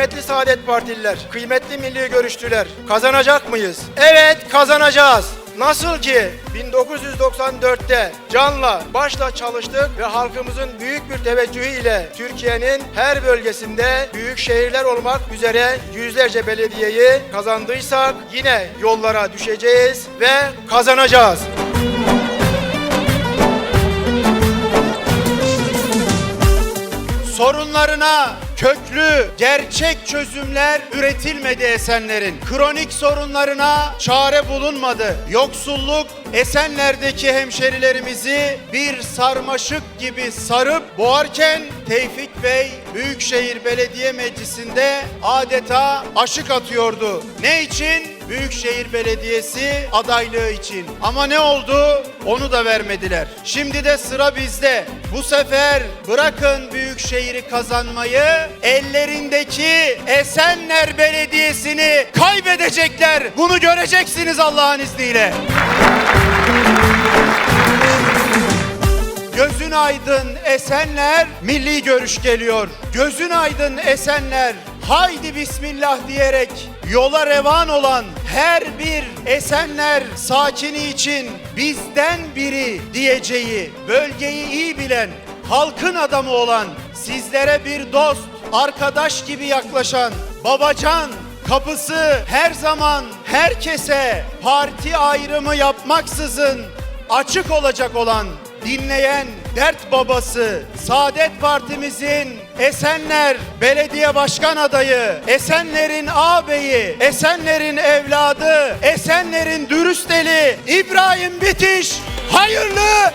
Saadet Partililer, kıymetli milli görüşçüler kazanacak mıyız? Evet kazanacağız. Nasıl ki 1994'te canla başla çalıştık ve halkımızın büyük bir teveccühü ile Türkiye'nin her bölgesinde büyük şehirler olmak üzere yüzlerce belediyeyi kazandıysak yine yollara düşeceğiz ve kazanacağız. Sorunlarına köklü, gerçek çözümler üretilmedi Esenler'in. Kronik sorunlarına çare bulunmadı. Yoksulluk Esenler'deki hemşerilerimizi bir sarmaşık gibi sarıp boğarken Tevfik Bey Büyükşehir Belediye Meclisi'nde adeta aşık atıyordu. Ne için? Büyükşehir Belediyesi adaylığı için. Ama ne oldu? Onu da vermediler. Şimdi de sıra bizde. Bu sefer bırakın Büyükşehir'i kazanmayı, ellerindeki Esenler Belediyesi'ni kaybedecekler. Bunu göreceksiniz Allah'ın izniyle. Gözün aydın Esenler milli görüş geliyor. Gözün aydın Esenler haydi bismillah diyerek yola revan olan her bir Esenler sakini için bizden biri diyeceği bölgeyi iyi bilen halkın adamı olan sizlere bir dost, arkadaş gibi yaklaşan babacan kapısı her zaman herkese parti ayrımı yapmaksızın açık olacak olan dinleyen dert babası Saadet Partimizin Esenler Belediye Başkan adayı, Esenler'in ağabeyi, Esenler'in evladı, Esenler'in dürüst eli İbrahim Bitiş. Hayırlı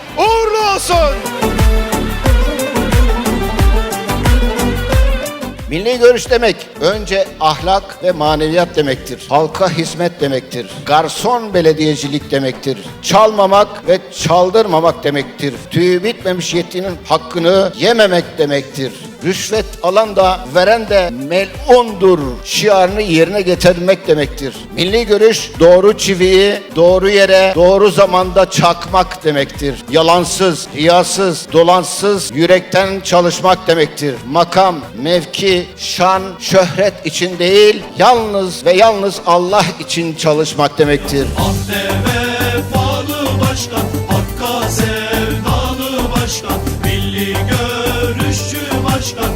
Milli görüş demek önce ahlak ve maneviyat demektir. Halka hizmet demektir. Garson belediyecilik demektir. Çalmamak ve çaldırmamak demektir. Tüyü bitmemiş yetkinin hakkını yememek demektir. Rüşvet alan da veren de melundur şiarını yerine getirmek demektir. Milli görüş doğru çiviyi doğru yere doğru zamanda çakmak demektir. Yalansız, riyasız, dolansız yürekten çalışmak demektir. Makam, mevki, şan, şöhret için değil, yalnız ve yalnız Allah için çalışmak demektir. Ahdeme falı başkan, hakka sevdalı başkan, milli görüşçü başkan,